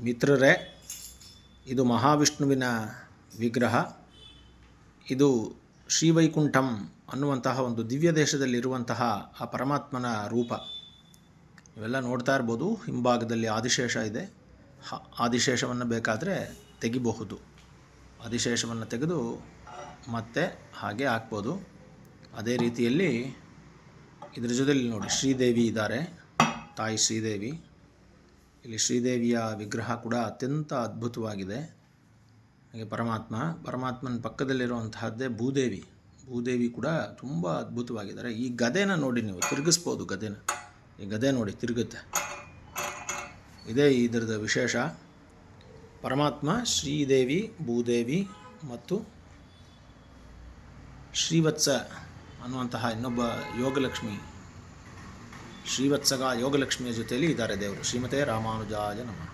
ಮಿತ್ರರೇ, ಇದು ಮಹಾವಿಷ್ಣುವಿನ ವಿಗ್ರಹ. ಇದು ಶ್ರೀವೈಕುಂಠಂ ಅನ್ನುವಂತಹ ಒಂದು ದಿವ್ಯ ದೇಶದಲ್ಲಿರುವಂತಹ ಆ ಪರಮಾತ್ಮನ ರೂಪ. ಇವೆಲ್ಲ ನೋಡ್ತಾ ಇರ್ಬೋದು, ಹಿಂಭಾಗದಲ್ಲಿ ಆದಿಶೇಷ ಇದೆ. ಆದಿಶೇಷವನ್ನು ಬೇಕಾದರೆ ತೆಗಿಬಹುದು. ಆದಿಶೇಷವನ್ನು ತೆಗೆದು ಮತ್ತೆ ಹಾಗೆ ಹಾಕ್ಬೋದು. ಅದೇ ರೀತಿಯಲ್ಲಿ ಇದರ ಜೊತೆಲಿ ನೋಡಿ, ಶ್ರೀದೇವಿ ಇದ್ದಾರೆ, ತಾಯಿ ಶ್ರೀದೇವಿ. ಇಲ್ಲಿ ಶ್ರೀದೇವಿಯ ವಿಗ್ರಹ ಕೂಡ ಅತ್ಯಂತ ಅದ್ಭುತವಾಗಿದೆ. ಹಾಗೆ ಪರಮಾತ್ಮ, ಪರಮಾತ್ಮನ ಪಕ್ಕದಲ್ಲಿರುವಂತಹದ್ದೇ ಭೂದೇವಿ. ಭೂದೇವಿ ಕೂಡ ತುಂಬ ಅದ್ಭುತವಾಗಿದ್ದಾರೆ. ಈ ಗದೆನ ನೋಡಿ ನೀವು, ತಿರುಗಿಸ್ಬೋದು ಗದೆನ. ಈ ಗದೆ ನೋಡಿ ತಿರುಗುತ್ತೆ. ಇದೇ ಇದರದ ವಿಶೇಷ. ಪರಮಾತ್ಮ, ಶ್ರೀದೇವಿ, ಭೂದೇವಿ ಮತ್ತು ಶ್ರೀವತ್ಸ ಅನ್ನುವಂತಹ ಇನ್ನೊಬ್ಬ ಯೋಗಲಕ್ಷ್ಮಿ ಶ್ರೀವತ್ಸಗ ಯೋಗಲಕ್ಷ್ಮಿಯ ಜೊತೆಯಲ್ಲಿ ಇದ್ದಾರೆ ದೇವರು. ಶ್ರೀಮತೆ ರಾಮಾನುಜಾಯ ನಮಃ.